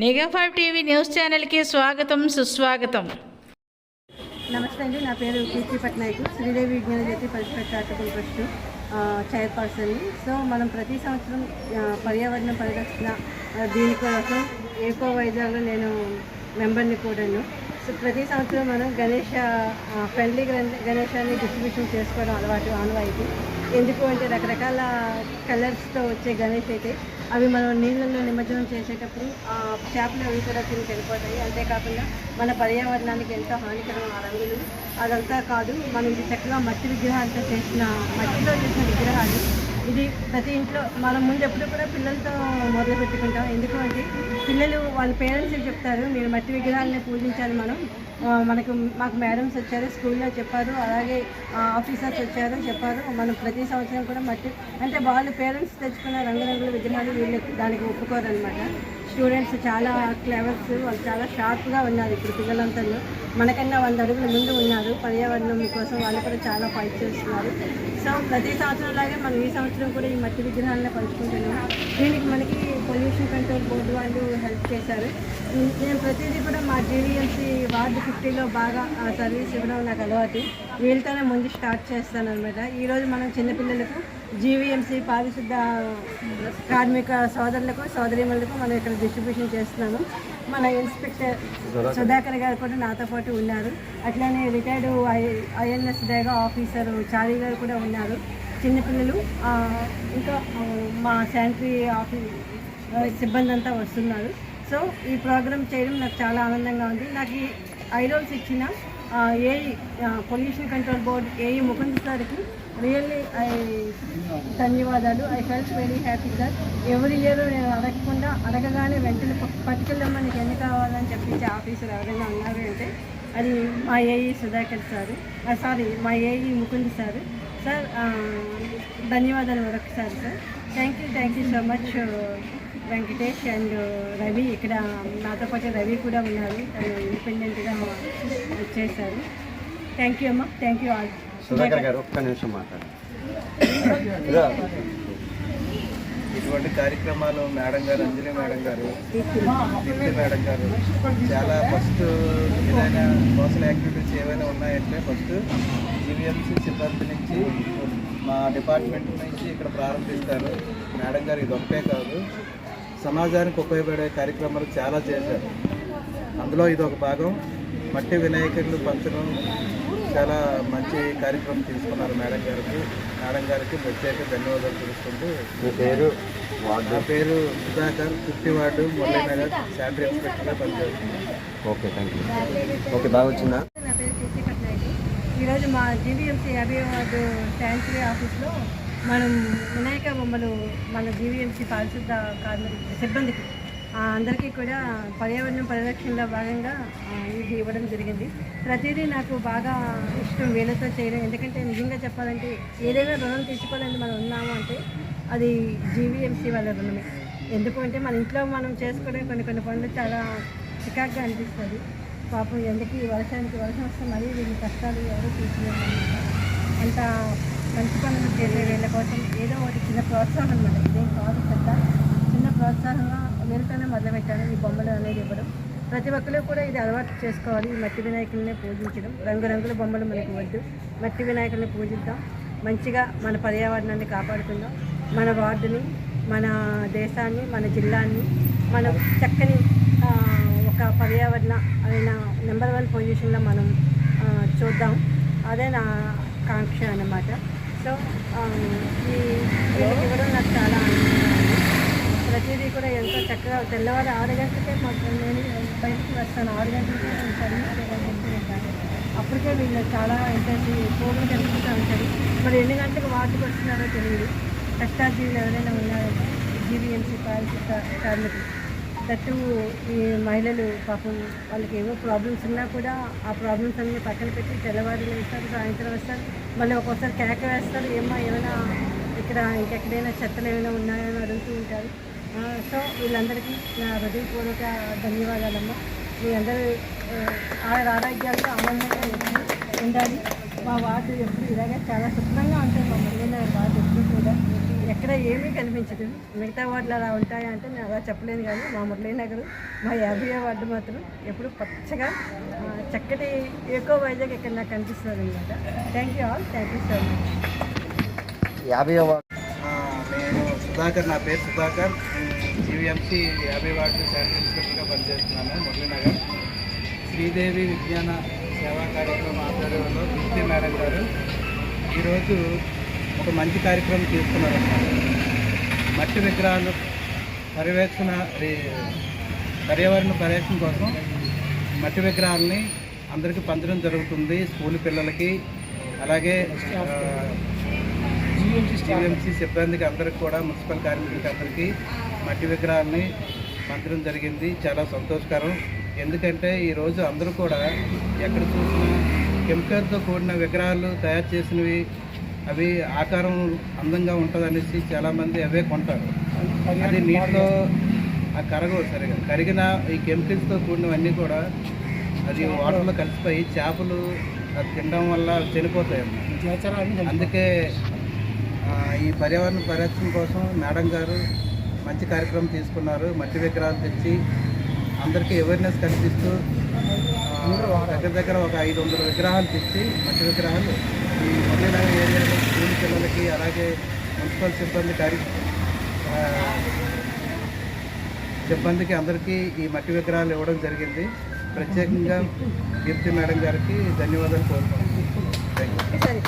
Nigam five TV news ఛానల్కి స్వాగతం సుస్వాగతం. నమస్తే అండి నా పేరు కీర్తి పట్నాయక్. శ్రీదేవి విజ్ఞాన జ్యోతి పరిసర చారిటబుల్ ట్రస్ట్ చైర్పర్సన్ని సో మనం ప్రతి సంవత్సరం పర్యావరణ పరిరక్షణ దీనికోసం ఏకో వైజాగ్లో నేను మెంబర్ని కూడాను. సో ప్రతి సంవత్సరం మనం గణేష ఫ్రెండ్లీ గణేశాన్ని డిస్ట్రిబ్యూషన్ చేసుకోవడం అలవాటు ఆనవాయితీ. ఎందుకు అంటే రకరకాల కలర్స్తో వచ్చే గణేష్ అయితే అవి మనం నీళ్ళల్లో నిమజ్జనం చేసేటప్పుడు ఆ చేపలు అవి కూడా తిని చనిపోతాయి అంతేకాకుండా మన పర్యావరణానికి ఎంతో హానికరం ఆ రంగులు. అదంతా కాదు మనం ఇది చక్కగా మట్టి విగ్రహాలతో చేసిన మట్టిలో చేసిన విగ్రహాలు. ఇది ప్రతి ఇంట్లో మనం ముందు ఎప్పుడు కూడా పిల్లలతో మొదలు పెట్టుకుంటాం. ఎందుకంటే పిల్లలు వాళ్ళ పేరెంట్స్కి చెప్తారు? మీరు మట్టి విగ్రహాలని పూజించాలి మనం. మనకు మాకు మేడమ్స్ వచ్చారు స్కూల్లో చెప్పారు అలాగే ఆఫీసర్స్ వచ్చారు చెప్పారు. మనం ప్రతి సంవత్సరం కూడా మట్టి అంటే వాళ్ళ పేరెంట్స్ తెచ్చుకున్న రంగురంగుల విగ్రహాలు వీళ్ళు దానికి ఒప్పుకోరు అనమాట స్టూడెంట్స్ చాలా క్లెవర్స్ వాళ్ళు చాలా షార్ప్గా ఉన్నారు ఇప్పుడు పిల్లలంతా మనకన్నా వంద అడుగుల ముందు ఉన్నారు. పర్యావరణం కోసం వాళ్ళు కూడా చాలా ఫైట్ చేస్తున్నారు. సో ప్రతి సంవత్సరం లాగే మనం ఈ సంవత్సరం కూడా ఈ మట్టి విగ్రహాలను పంచుకుంటున్నాం. దీనికి మనకి పొల్యూషన్ కంట్రోల్ బోర్డు చేశారు. నేను ప్రతిదీ కూడా మా జీవీఎంసీ వార్డు ఫిఫ్టీలో బాగా ఆ సర్వీస్ ఇవ్వడం నాకు అలవాటు. వీళ్ళతోనే ముందు స్టార్ట్ చేస్తాను అనమాట ఈరోజు మనం చిన్నపిల్లలకు జీవీఎంసీ పారిశుద్ధ కార్మిక సోదరులకు సోదరిమలకు మనం ఇక్కడ డిస్ట్రిబ్యూషన్ చేస్తున్నాము. మన ఇన్స్పెక్టర్ సుధాకర్ గారు కూడా నాతో పాటు ఉన్నారు. అట్లానే retired I INS Dega officer Chari గారు కూడా ఉన్నారు. చిన్నపిల్లలు ఇంకా మా శానిటరీ ఆఫీస్ సిబ్బంది అంతా వస్తున్నారు. సో ఈ ప్రోగ్రామ్ చేయడం నాకు చాలా ఆనందంగా ఉంది. నాకు ఈ ఐరోల్స్ ఇచ్చిన ఏ pollution control board AE Mukund సార్కి రియల్లీ ఐ ధన్యవాదాలు. I felt very happy sir. ఎవరి ఇయర్ నేను అడగకుండా అడగగానే వెంటనే ప- పట్టుకెళ్ళమ్మా నీకు ఎన్ని కావాలని చెప్పించే ఆఫీసర్ ఎవరైనా ఉన్నారు అంటే అది మా ఏఈ సుధాకర్ సారు సారీ మా ఏఈ ముకుంద్ సారు. సార్ ధన్యవాదాలు మరొకసారి sir. Thank you thank you so much. Venkatesh and Ravi ఇక్కడ నాతో పాటు రవి కూడా ఉన్నారు. తను ఇండిపెండెంట్గా చేశారు థ్యాంక్ యూ అమ్మా. థ్యాంక్ యూ ఆల్ సుధాకర్ గారు ఒక్క నిమిషం మాట్లాడండి. ఇటువంటి కార్యక్రమాలు మేడం గారు అంజలి మేడం గారు దీప్తి మేడం గారు చాలా ఫస్ట్ ఏదైనా సోషల్ యాక్టివిటీస్ ఏవైనా ఉన్నాయంటే ఫస్ట్ జీవీఎంసీ సిబ్బంది నుంచి మా డిపార్ట్మెంట్ నుంచి ఇక్కడ ప్రారంభిస్తారు. మేడం గారు ఇది ఒక్కటే కాదు. సమాజానికి ఉపయోగపడే కార్యక్రమాలు చాలా చేశారు. అందులో ఇది ఒక భాగం. మట్టి వినాయకులు పంచడం చాలా మంచి కార్యక్రమం తీసుకున్నారు మేడం గారికి. మేడం గారికి ప్రత్యేక ధన్యవాదాలు తెలుసుకుంటూ మీ పేరు? నా పేరు Sudhakar. Fifty ward Muralinagar sanitary ఇన్స్పెక్టర్గా పనిచేస్తున్నాను. Okay thank you. ఓకే బాగా వచ్చిందా? నా పేరు కీర్తి పట్నాయక్. ఈరోజు మా జీవీఎంసీ యాభై వార్డు శానిటరీ ఆఫీస్లో మనం వినాయక బొమ్మలు మన జీవీఎంసీ పారిశుద్ధ కార్మిక సిబ్బందికి అందరికీ కూడా పర్యావరణం పరిరక్షణలో భాగంగా ఇది ఇవ్వడం జరిగింది. ప్రతిదీ నాకు బాగా ఇష్టం వీళ్ళతో చేయడం. ఎందుకంటే నిజంగా చెప్పాలంటే ఏదైనా రుణం తీసుకోవాలని మనం ఉన్నాము అంటే అది జీవీఎంసీ వాళ్ళ రుణమే. ఎందుకు అంటే మన ఇంట్లో మనం చేసుకోవడం కొన్ని కొన్ని పనులు చాలా చికాగ్గా అనిపిస్తుంది. పాపం ఎందుకు వర్షానికి వర్షం వస్తే మరీ వీళ్ళ కష్టాలు ఎవరు తీసుకోలేదు అంత మంచి పనులు చేసే వీళ్ళ కోసం ఏదో ఒకటి చిన్న ప్రోత్సాహం అనమాట ఇదేం కాదు పెద్ద. చిన్న ప్రోత్సాహంగా వీళ్ళతోనే మొదలుపెట్టాను ఈ బొమ్మలు అనేది ఇవ్వడం ప్రతి ఒక్కరు కూడా ఇది అలవాటు చేసుకోవాలి. ఈ మట్టి వినాయకుల్ని పూజించడం. రంగురంగుల బొమ్మలు మనకు వద్దు. మట్టి వినాయకుల్ని పూజిద్దాం. మంచిగా మన పర్యావరణాన్ని కాపాడుకుందాం. మన వార్డుని మన దేశాన్ని మన జిల్లాని మనం చక్కని ఒక పర్యావరణ అయిన నెంబర్ వన్ పొజిషన్లో మనం చూద్దాం. అదే నా కాంక్ష అన్నమాట. సో ఈ ఇవ్వడం నాకు చాలా ప్రతిదీ కూడా ఎంతో చక్కగా తెల్లవారు ఆరు గంటలకే మాకు నేను బయటికి వస్తాను. ఆరు గంటలకే నేను సర్వీస్ చేయడానికి అప్పటికే వీళ్ళు చాలా ఏంటంటే ఎక్కువగా కనిపిస్తూ ఉంటారు. మరి ఎన్ని గంటలకు వాటికి వస్తున్నారో తెలియదు. కష్టాజీవులు ఎవరైనా ఉన్నారో? జీవీఎంసీ పారిశుద్ధ కార్మికులు. దట్టు ఈ మహిళలు పాపం వాళ్ళకి ఏవో ప్రాబ్లమ్స్ ఉన్నా కూడా ఆ ప్రాబ్లమ్స్ అన్నీ పక్కన పెట్టి తెల్లవారులు వేస్తారు సాయంత్రం వస్తారు మళ్ళీ ఒక్కోసారి కేక వేస్తారు ఏమో ఏమైనా ఇక్కడ ఇంకెక్కడైనా చెత్తలు ఏమైనా ఉన్నాయని అడుగుతూ ఉంటారు. సో వీళ్ళందరికీ నా హృదయపూర్వక ధన్యవాదాలమ్మా. మీ అందరూ ఆరు ఆరోగ్యాలతో ఆనందంగా ఉండాలి. మా వార్డు ఎప్పుడు ఇలాగే చాలా శుభ్రంగా ఉంటుంది మా వార్డు ఎప్పుడు కూడా. ఎక్కడ ఏమీ కనిపించదు. మిగతా వార్డులు అలా ఉంటాయా అంటే నేను అలా చెప్పలేను కానీ మా మురళీనగర్ మా యాభై వార్డు మాత్రం ఎప్పుడు పచ్చగా చక్కటి ఏకో వైజాగ్ ఇక్కడ నాకు కనిపిస్తుంది అనమాట thank you all thank you so much యాభై ఆ, నేను సుధాకర్ నా పేరు సుధాకర్. జీవీఎంసీ యాభై వార్డు శానిటరీ ఇన్స్పెక్టర్గా పనిచేస్తున్నాను మురళీనగర్. శ్రీదేవి విజ్ఞాన సేవా కార్యక్రమం ఆధ్వర్యంలో కీర్తి మేడం గారు. ఈరోజు ఒక మంచి కార్యక్రమం తీసుకున్నారన్నమాట మట్టి విగ్రహాలు పర్యవేక్షణ పర్యావరణ పరిరక్షణ కోసం మట్టి విగ్రహాలని అందరికీ పంచడం జరుగుతుంది స్కూల్ పిల్లలకి అలాగే జీవీఎంసీ సిబ్బందికి అందరికి కూడా మున్సిపల్ కార్మికులకి అందరికీ మట్టి విగ్రహాలని పంచడం జరిగింది. చాలా సంతోషకరం. ఎందుకంటే ఈరోజు అందరూ కూడా ఎక్కడ చూసినా కెమికల్తో కూడిన విగ్రహాలు తయారు చేసినవి అవి ఆకారం అందంగా ఉంటుంది అనేసి చాలామంది అవే కొంటారు. అది నీటిలో ఆ కరగవు సరిగా. కరిగిన ఈ కెమికల్స్తో కూడినవన్నీ కూడా అది వాటర్లో కలిసిపోయి చేపలు అది తినడం వల్ల చనిపోతాయి. అందుకే ఈ పర్యావరణ పరిరక్షణ కోసం మేడం గారు మంచి కార్యక్రమం తీసుకున్నారు. మట్టి విగ్రహాలు తెచ్చి అందరికీ అవేర్నెస్ కల్పిస్తూ దగ్గర దగ్గర ఒక ఐదు వందల విగ్రహాలు తెచ్చి మట్టి విగ్రహాలు ఈ మురళీనగర్ ఏరియాలో స్కూల్ పిల్లలకి అలాగే మున్సిపల్ సిబ్బంది కార్య సిబ్బందికి అందరికీ ఈ మట్టి విగ్రహాలు ఇవ్వడం జరిగింది. ప్రత్యేకంగా కీర్తి మేడం గారికి ధన్యవాదాలు కోరుతున్నాను థ్యాంక్ యూ